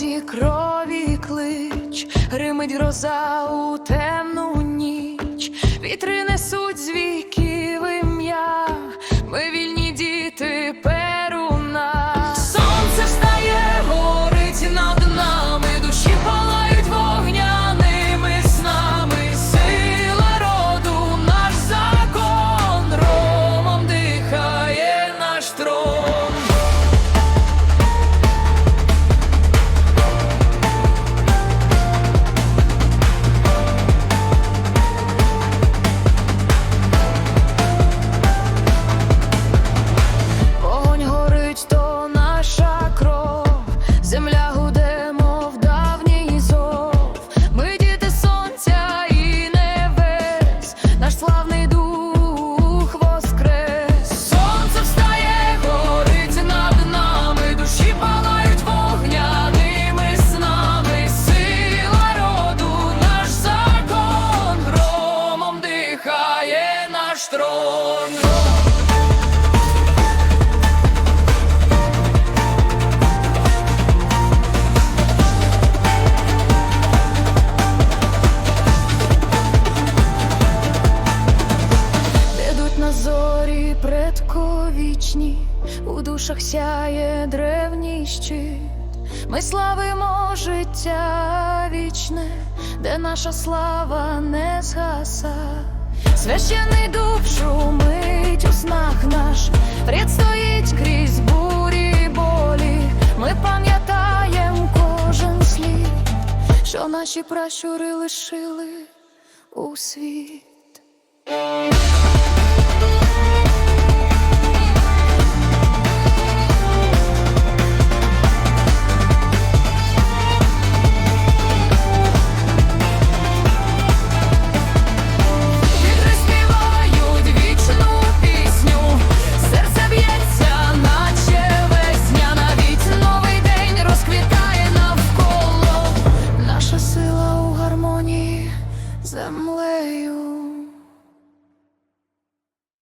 крові клич, гримить гроза у темну ніч, вітри наш на зорі предковічні, у душах сяє древній щит. Ми славимо життя вічне, де наша слава не згаса. Священний дуб шумить у снах наш, Рід стоїть крізь бурі болі. Ми пам'ятаєм кожен слід, що наші пращури лишили у світ. Навколо. Наша